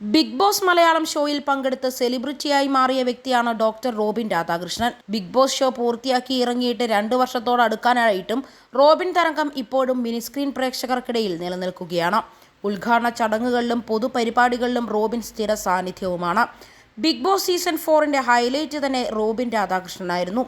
Big boss Malayalam ഷോയിൽ പങ്കെടുത്ത് സെലിബ്രിറ്റിയായി മാറിയ വ്യക്തിയാണ് doctor Robin Radhakrishnan. Big Boss show പൂർത്തിയാക്കി ഇറങ്ങിയിട്ട് രണ്ട് വർഷത്തോട് അടുക്കാനായിട്ടും റോബിൻ തരംഗം ഇപ്പോഴും മിനിസ്ക്രീൻ പ്രേക്ഷകർക്കിടയിൽ നിലനിൽക്കുകയാണ്. ഉദ്ഘാടന ചടങ്ങുകളിലും പൊതുപരിപാടികളിലും റോബിൻ സ്ഥിര സാന്നിധ്യവുമാണ്. ബിഗ് ബോസ് സീസൺ ഫോറിന്റെ ഹൈലൈറ്റ് തന്നെ റോബിൻ രാധാകൃഷ്ണനായിരുന്നു.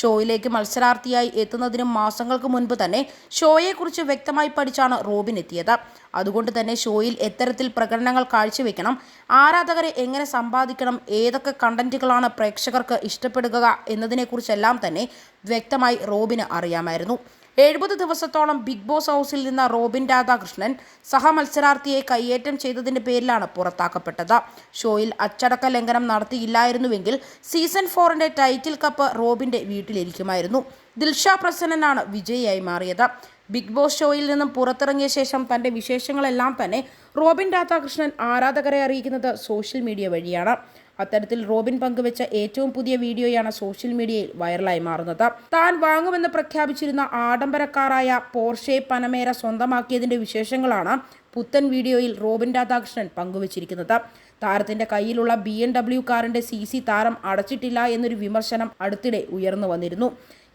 ഷോയിലേക്ക് മത്സരാർത്ഥിയായി എത്തുന്നതിനും മാസങ്ങൾക്ക് മുൻപ് തന്നെ ഷോയെക്കുറിച്ച് വ്യക്തമായി പഠിച്ചാണ് റോബിൻ എത്തിയത്. അതുകൊണ്ട് തന്നെ ഷോയിൽ എത്തരത്തിൽ പ്രകടനങ്ങൾ കാഴ്ചവെക്കണം. ആരാധകരെ എങ്ങനെ സമ്പാദിക്കണം ഏതൊക്കെ കണ്ടന്റുകളാണ് പ്രേക്ഷകർക്ക് ഇഷ്ടപ്പെടുക എന്നതിനെക്കുറിച്ചെല്ലാം തന്നെ വ്യക്തമായി റോബിന് അറിയാമായിരുന്നു. എഴുപത് ദിവസത്തോളം ബിഗ് ബോസ് ഹൗസിൽ നിന്ന റോബിൻ രാധാകൃഷ്ണൻ സഹമത്സരാർത്ഥിയെ കയ്യേറ്റം ചെയ്തതിന്റെ പേരിലാണ് പുറത്താക്കപ്പെട്ടത്. ഷോയിൽ അച്ചടക്ക ലംഘനം നടത്തിയില്ലായിരുന്നുവെങ്കിൽ സീസൺ ഫോറിന്റെ ടൈറ്റിൽ കപ്പ് റോബിന്റെ വീട്ടിലിരിക്കുമായിരുന്നു. ദിൽഷ പ്രസന്നനാണ് വിജയിയായി മാറിയത്. ബിഗ് ബോസ് ഷോയിൽ നിന്നും പുറത്തിറങ്ങിയ ശേഷം തന്റെ വിശേഷങ്ങളെല്ലാം തന്നെ റോബിൻ രാധാകൃഷ്ണൻ ആരാധകരെ അറിയിക്കുന്നത് സോഷ്യൽ മീഡിയ വഴിയാണ്. അത്തരത്തിൽ റോബിൻ പങ്കുവച്ച ഏറ്റവും പുതിയ വീഡിയോയാണ് സോഷ്യൽ മീഡിയയിൽ വൈറലായി മാറുന്നത്. താൻ വാങ്ങുമെന്ന് പ്രഖ്യാപിച്ചിരുന്ന ആഡംബരക്കാരായ പോർഷെ പനമേര സ്വന്തമാക്കിയതിന്റെ വിശേഷങ്ങളാണ് പുത്തൻ വീഡിയോയിൽ റോബിൻ രാധാകൃഷ്ണൻ പങ്കുവച്ചിരിക്കുന്നത്. താരത്തിന്റെ കയ്യിലുള്ള ബി എം ഡബ്ല്യു കാറിന്റെ സി സി താരം അടച്ചിട്ടില്ല എന്നൊരു വിമർശനം അടുത്തിടെ ഉയർന്നു വന്നിരുന്നു.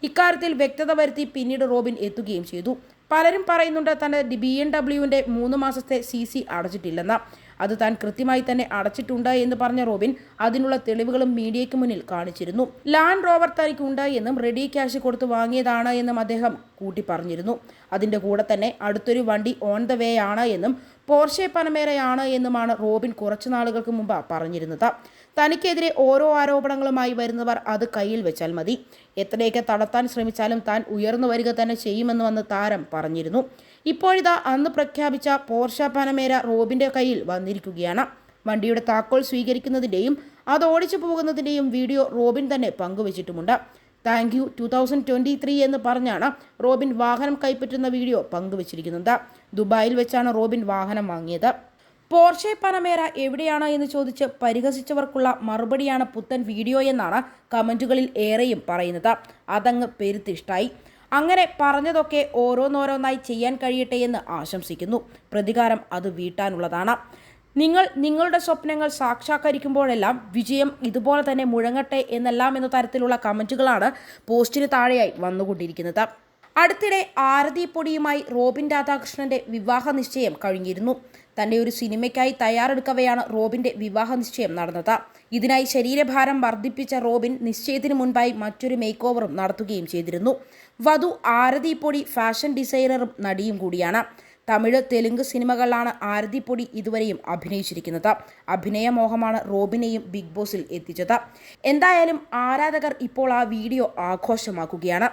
ഇക്കാര്യത്തിൽ വ്യക്തത വരുത്തി പിന്നീട് റോബിൻ എത്തുകയും ചെയ്തു. പലരും പറയുന്നുണ്ട് തന്റെ ബി എം ഡബ്ല്യുവിന്റെ മൂന്ന് മാസത്തെ സി സി അടച്ചിട്ടില്ലെന്ന്. അത് താൻ കൃത്യമായി തന്നെ അടച്ചിട്ടുണ്ട് എന്ന് പറഞ്ഞ റോബിൻ അതിനുള്ള തെളിവുകളും മീഡിയയ്ക്ക് മുന്നിൽ കാണിച്ചിരുന്നു. ലാൻഡ് റോവർ തനിക്ക് ഉണ്ടായെന്നും റെഡി ക്യാഷ് കൊടുത്ത് വാങ്ങിയതാണ് എന്നും അദ്ദേഹം കൂട്ടി പറഞ്ഞിരുന്നു അതിന്റെ കൂടെ തന്നെ അടുത്തൊരു വണ്ടി ഓൺ ദ വേ ആണ് എന്നും പോർഷെ പനമേരയാണ് എന്നുമാണ് റോബിൻ കുറച്ചു നാളുകൾക്ക് മുമ്പ് പറഞ്ഞിരുന്നത്. തനിക്കെതിരെ ഓരോ ആരോപണങ്ങളുമായി വരുന്നവർ അത് കയ്യിൽ വെച്ചാൽ മതി. എത്രയൊക്കെ തളർത്താൻ ശ്രമിച്ചാലും താൻ ഉയർന്നു വരിക തന്നെ ചെയ്യുമെന്ന് വന്ന് താരം പറഞ്ഞിരുന്നു. ഇപ്പോഴിതാ അന്ന് പ്രഖ്യാപിച്ച പോർഷ പനമേര റോബിന്റെ കയ്യിൽ വന്നിരിക്കുകയാണ്. വണ്ടിയുടെ താക്കോൽ സ്വീകരിക്കുന്നതിന്റെയും അത് ഓടിച്ചു പോകുന്നതിന്റെയും വീഡിയോ റോബിൻ തന്നെ പങ്കുവച്ചിട്ടുമുണ്ട്. Thank you two thousand twenty three എന്ന് പറഞ്ഞാണ് റോബിൻ വാഹനം കൈപ്പറ്റുന്ന വീഡിയോ പങ്കുവച്ചിരിക്കുന്നത്. ദുബായിൽ വെച്ചാണ് റോബിൻ വാഹനം വാങ്ങിയത്. പോർഷെ പനമേര എവിടെയാണ് എന്ന് ചോദിച്ച് പരിഹസിച്ചവർക്കുള്ള മറുപടിയാണ് പുത്തൻ വീഡിയോ എന്നാണ് കമന്റുകളിൽ ഏറെയും പറയുന്നത്. അതങ്ങ് പെരുത്തിഷ്ടായി. അങ്ങനെ പറഞ്ഞതൊക്കെ ഓരോന്നോരോന്നായി ചെയ്യാൻ കഴിയട്ടെ എന്ന് ആശംസിക്കുന്നു. പ്രതികാരം അത് വീട്ടാനുള്ളതാണ്. നിങ്ങൾ നിങ്ങളുടെ സ്വപ്നങ്ങൾ സാക്ഷാത്കരിക്കുമ്പോഴെല്ലാം വിജയം ഇതുപോലെ തന്നെ മുഴങ്ങട്ടെ എന്നെല്ലാം എന്ന തരത്തിലുള്ള കമന്റുകളാണ് പോസ്റ്റിന് താഴെയായി വന്നുകൊണ്ടിരിക്കുന്നത്. അടുത്തിടെ ആരതി പൊടിയുമായി റോബിൻ രാധാകൃഷ്ണന്റെ വിവാഹ നിശ്ചയം കഴിഞ്ഞിരുന്നു. തന്റെ ഒരു സിനിമയ്ക്കായി തയ്യാറെടുക്കവെയാണ് റോബിന്റെ വിവാഹ നിശ്ചയം നടന്നത്. ഇതിനായി ശരീരഭാരം വർദ്ധിപ്പിച്ച റോബിൻ നിശ്ചയത്തിന് മുൻപായി മറ്റൊരു മേക്ക് ഓവറും നടത്തുകയും ചെയ്തിരുന്നു. വധു ആരതി പൊടി ഫാഷൻ ഡിസൈനറും നടിയും കൂടിയാണ്. തമിഴ് തെലുങ്ക് സിനിമകളിലാണ് ആരതിപ്പൊടി ഇതുവരെയും അഭിനയിച്ചിരിക്കുന്നത്. അഭിനയമോഹമാണ് റോബിനെയും ബിഗ് ബോസിൽ എത്തിച്ചത്. എന്തായാലും ആരാധകർ ഇപ്പോൾ ആ വീഡിയോ ആഘോഷമാക്കുകയാണ്.